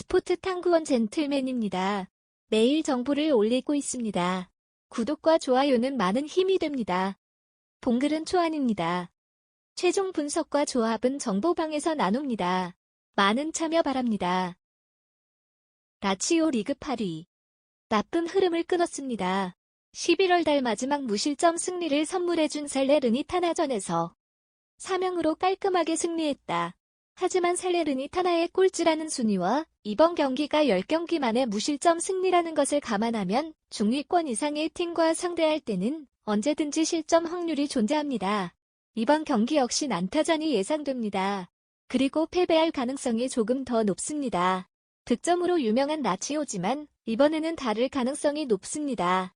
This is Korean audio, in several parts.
스포트 탐구원 젠틀맨입니다. 매일 정보를 올리고 있습니다. 구독과 좋아요는 많은 힘이 됩니다. 봉글은 초안입니다. 최종 분석과 조합은 정보방에서 나눕니다. 많은 참여 바랍니다. 라치오 리그 8위. 나쁜 흐름을 끊었습니다. 11월 달 마지막 무실점 승리를 선물해준 살레르니 타나전에서 3명으로 깔끔하게 승리했다. 하지만 살레르니 타나의 꼴찌라는 순위와 이번 경기가 10경기 만에 무실점 승리라는 것을 감안하면 중위권 이상의 팀과 상대할 때는 언제든지 실점 확률이 존재합니다. 이번 경기 역시 난타전이 예상됩니다. 그리고 패배할 가능성이 조금 더 높습니다. 득점으로 유명한 라치오지만 이번에는 다를 가능성이 높습니다.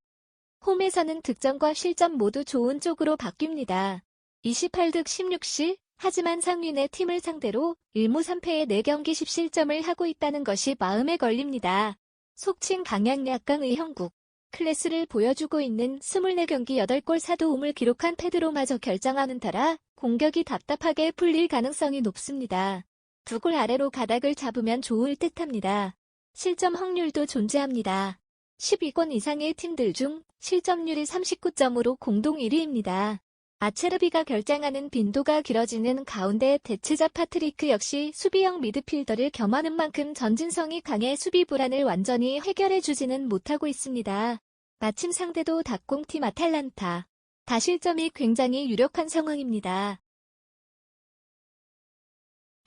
홈에서는 득점과 실점 모두 좋은 쪽으로 바뀝니다. 28득 16실, 하지만 상위의 팀을 상대로 1무 3패의 4경기 10실점을 하고 있다는 것이 마음에 걸립니다. 속칭 강약 약강의 형국. 클래스를 보여주고 있는 24경기 8골 사도움을 기록한 패드로마저 결정하는 터라 공격이 답답하게 풀릴 가능성이 높습니다. 두 골 아래로 가닥을 잡으면 좋을 듯합니다. 실점 확률도 존재합니다. 12권 이상의 팀들 중 실점률이 39점으로 공동 1위입니다. 아체르비가 결장하는 빈도가 길어지는 가운데 대체자 파트리크 역시 수비형 미드필더를 겸하는 만큼 전진성이 강해 수비 불안을 완전히 해결해주지는 못하고 있습니다. 마침 상대도 닭공팀 아탈란타. 다실점이 굉장히 유력한 상황입니다.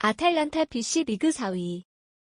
아탈란타 BC 리그 4위.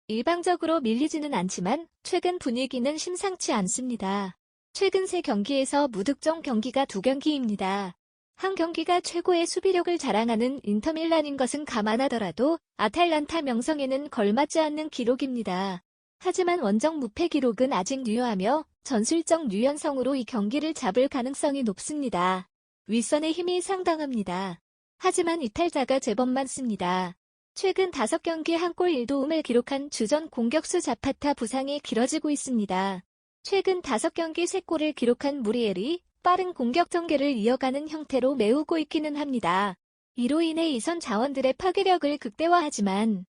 일방적으로 밀리지는 않지만 최근 분위기는 심상치 않습니다. 최근 세 경기에서 무득점 경기가 두 경기입니다. 한 경기가 최고의 수비력을 자랑하는 인터밀란인 것은 감안하더라도 아탈란타 명성에는 걸맞지 않는 기록입니다. 하지만 원정 무패 기록은 아직 유효하며 전술적 유연성으로 이 경기를 잡을 가능성이 높습니다. 윗선의 힘이 상당합니다. 하지만 이탈자가 제법 많습니다. 최근 5경기 한 골 1도움을 기록한 주전 공격수 자파타 부상이 길어지고 있습니다. 최근 5경기 3골을 기록한 무리엘이 빠른 공격 전개를 이어가는 형태로 메우고 있기는 합니다. 이로 인해 이선 자원들의 파괴력을 극대화하지만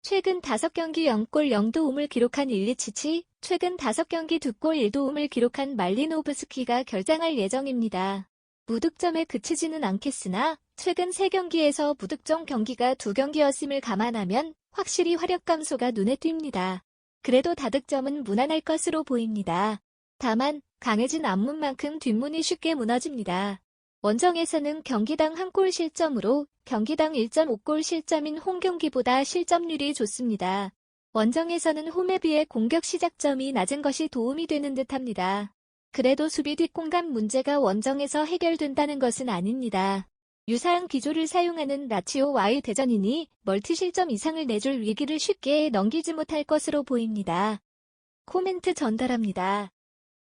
최근 5경기 0골 0도움을 기록한 일리치치, 최근 5경기 2골 1도움을 기록한 말리노브스키가 결장할 예정입니다. 무득점에 그치지는 않겠으나 최근 3경기에서 무득점 경기가 2경기였음을 감안하면 확실히 화력 감소가 눈에 띕니다. 그래도 다득점은 무난할 것으로 보입니다. 다만 강해진 앞문만큼 뒷문이 쉽게 무너집니다. 원정에서는 경기당 한 골 실점으로 경기당 1.5골 실점인 홈경기보다 실점률이 좋습니다. 원정에서는 홈에 비해 공격 시작점이 낮은 것이 도움이 되는 듯합니다. 그래도 수비 뒷공간 문제가 원정에서 해결된다는 것은 아닙니다. 유사한 기조를 사용하는 라치오 와의 대전이니 멀티 실점 이상을 내줄 위기를 쉽게 넘기지 못할 것으로 보입니다. 코멘트 전달합니다.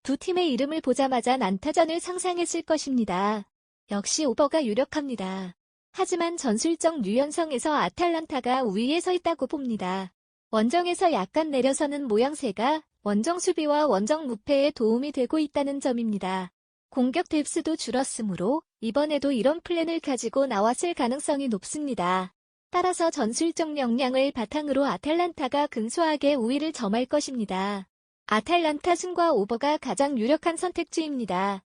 두 팀의 이름을 보자마자 난타전을 상상했을 것입니다. 역시 오버가 유력합니다. 하지만 전술적 유연성에서 아탈란타가 우위에 서 있다고 봅니다. 원정에서 약간 내려서는 모양새가 원정 수비와 원정 무패에 도움이 되고 있다는 점입니다. 공격 뎁스도 줄었으므로 이번에도 이런 플랜을 가지고 나왔을 가능성이 높습니다. 따라서 전술적 역량을 바탕으로 아탈란타가 근소하게 우위를 점할 것입니다. 아탈란타 승과 오버가 가장 유력한 선택지입니다.